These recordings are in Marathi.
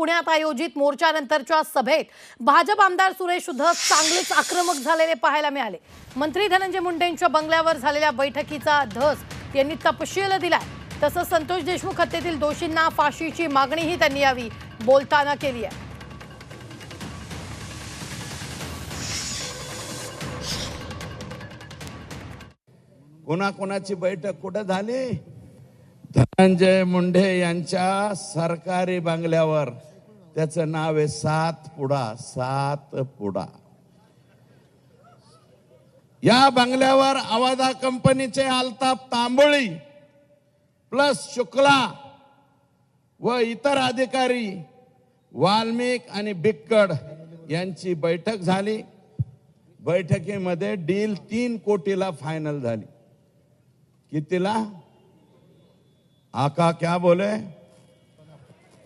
पुण्यात आयोजित मोर्चानंतरच्या सभेत भाजप आमदार सुरेश धस चांगलेच आक्रमक झालेले पाहायला मिळाले. मंत्री धनंजय मुंडेंच्या बंगल्यावर झालेल्या बैठकीचा धस यांनी तपशील दिलाय. तसंच संतोष देशमुख हत्येतील दोषींना फाशीची मागणीही त्यांनी यावी बोलताना केली आहे. कोणाकोणाची बैठक कुठं झाली? धनंजय मुंडे यांच्या सरकारी बंगल्यावर. त्याचं नाव आहे सात पुडा सात पुडा. या बंगल्यावर आवाजा कंपनीचे अल्ताप तांबोळी प्लस शुक्ला व इतर अधिकारी वाल्मिक आणि बिक्कड यांची बैठक झाली. बैठकीमध्ये डील तीन कोटीला फायनल झाली. कितीला? आका क्या बोले?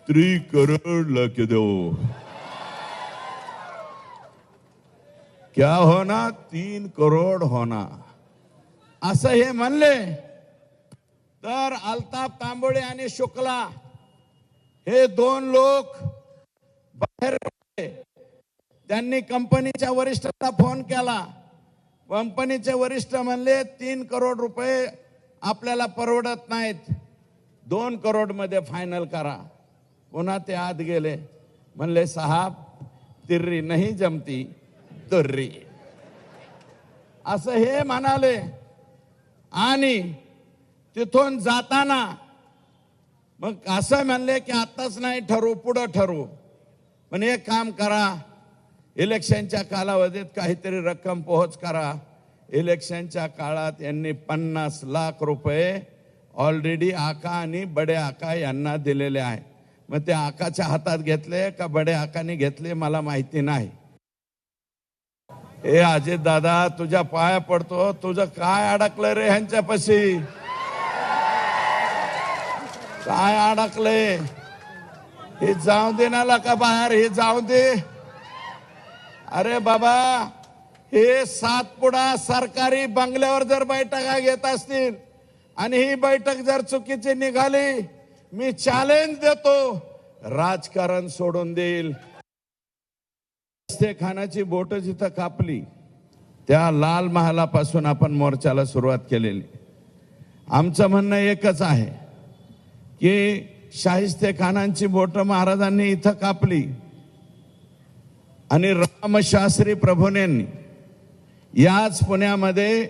त्री करोड लख दो क्या होना? तीन करोड होना. असं हे म्हणले. तर अल्ताफ तांबोळे आणि शुक्ला हे दोन लोक बाहेर त्यांनी कंपनीच्या वरिष्ठांना फोन केला. कंपनीचे वरिष्ठ म्हणले तीन करोड रुपये आपल्याला परवडत नाहीत. दोन करोडमध्ये फायनल करा. पुन्हा ते आत गेले. म्हणले साहेब तिर्री नाही जमती तुर्री असं हे म्हणाले. आणि तिथून जाताना मग असं म्हणले की आत्ताच नाही ठरवू पुढं ठरवू पण एक काम करा. इलेक्शनच्या कालावधीत काहीतरी रक्कम पोहोच करा. इलेक्शनच्या काळात यांनी पन्नास लाख रुपये ऑलरेडी आका आणि बडे आका यांना दिलेले आहे मग ते आकाच्या हातात घेतले का बडे आकाने घेतले मला माहिती नाही. ए अजित दादा तुझ्या पाया पडतो तुझं काय अडकलं रे ह्यांच्यापाशी काय अडकले? हे जाऊ दे ना का बाहेर हे जाऊ दे. अरे बाबा हे सातपुडा सरकारी बंगल्यावर जर बैठका घेत असतील आणि ही बैठक जर चुकीची निघाली मी चॅलेंज देतो. राजकारण सोडून देईल. खानाची बोट जिथं कापली त्या लाल महालापासून आपण मोर्चाला सुरुवात केलेली. आमचं म्हणणं एकच आहे की शाहिस्ते खानांची बोट महाराजांनी इथं कापली आणि रामशास्त्री प्रभूनेंनी याच पुण्यामध्ये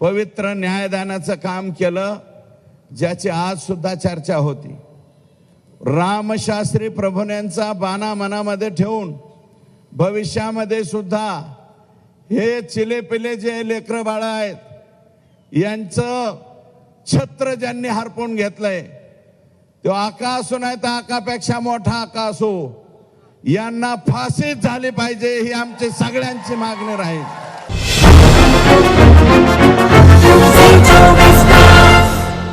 पवित्र न्यायदानाचं काम केलं. ज्याची आज सुद्धा चर्चा होती. रामशास्त्री प्रभूंचा बाणा मनामध्ये ठेवून भविष्यामध्ये सुद्धा हे चिलेपिले जे लेकर बाळ आहेत यांचं छत्र ज्यांनी हरपून घेतलंय तो आका असो नाही तर आकापेक्षा मोठा आका असो यांना फाशीच झाली पाहिजे ही आमची सगळ्यांची मागणी राहील.